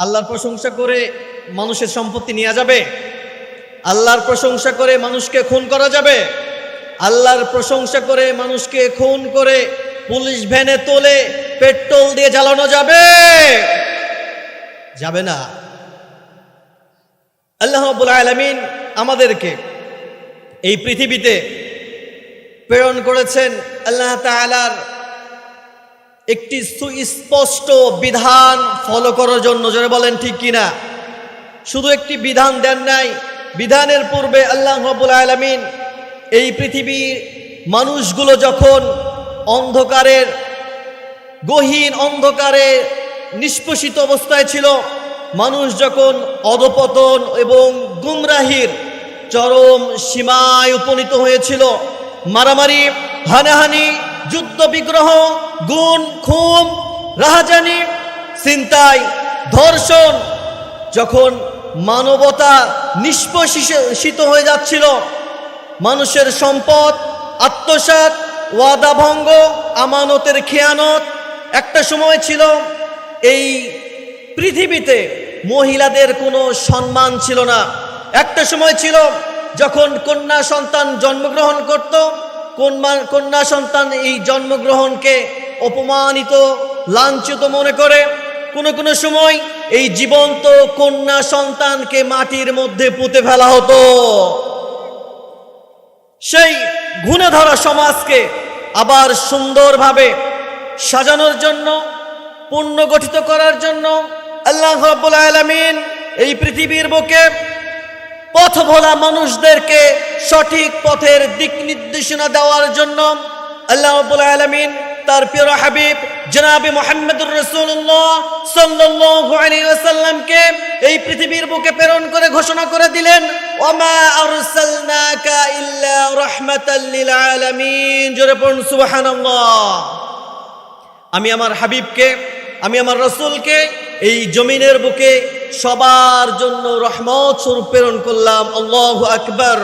আল্লাহর প্রশংসা করে মানুষের সম্পত্তি নেওয়া যাবে। আল্লাহর প্রশংসা করে মানুষকে খুন করা যাবে। আল্লাহর প্রশংসা করে মানুষকে খুন করে পুলিশ ভ্যানে তোলে পেট্রোল দিয়ে জ্বালানো যাবে। যাবে না। আল্লাহ রাব্বুল আলামিন আমাদেরকে এই পৃথিবীতে প্রেরণ করেছেন আল্লাহ তাআলার একটি সুস্পষ্ট বিধান ফলো করার জন্য যারা বলেন ঠিক কিনা? শুধু একটি বিধান দেন নাই, বিধানের পূর্বে আল্লাহ রাব্বুল আলামিন এই পৃথিবীর মানুষগুলো যখন অন্ধকারের, গহীন অন্ধকারে নিষ্পোষিত অবস্থায় ছিল, মানুষ যখন অধপতন এবং গুমরাহির চরম সীমায় উপনীত হয়েছিল, মারামারি, হানাহানি, যুদ্ধ বিগ্রহ গুণ, খুম, রাহাজানি, চিন্তাই, ধর্ষণ, যখন মানবতা নিষ্পোষিত হয়ে যাচ্ছিল, মানুষের সম্পদ আত্মসাত ওয়াদা ভঙ্গ, আমানতের খেয়ানত, একটা সময় ছিল, এই পৃথিবীতে মহিলাদের কোনো সম্মান ছিল না। একটা সময় ছিল, যখন কন্যা সন্তান জন্মগ্রহণ করত কন্যা সন্তান এই জন্মগ্রহণকে অপমানিত, লাঞ্ছিত মনে করে। কোনো কোনো সময় এই জীবন্ত কন্যা সন্তানকে মাটির মধ্যে পুঁতে ফেলা হতো। সেই ঘুণে ধরা সমাজকে আবার সুন্দরভাবে সাজানোর জন্য, পুনর্গঠিত করার জন্য আল্লাহ রাব্বুল আলামিন এই পৃথিবীর বুকে পথ ভোলা মানুষদেরকে সঠিক পথের দিক নির্দেশনা দেওয়ার জন্য আল্লাহ রাব্বুল আলামিন তার প্রিয় হাবিব, জনাবে মোহাম্মদুর রাসূলুল্লাহ সাল্লাল্লাহু আলাইহি ওয়াসাল্লামকে এই পৃথিবীর বুকে প্রেরণ করে ঘোষণা করে দিলেন, ওমা আরসালনাকা ইল্লা রাহমাতাল লিল আলামিন। জোরে পড়ুন, সুবহানাল্লাহ। আমি আমার হাবিবকে, আমি আমার রসুলকে এই জমিনের বুকে সবার জন্য রহমত স্বরূপ প্রেরণ করলাম। আল্লাহ আকবর।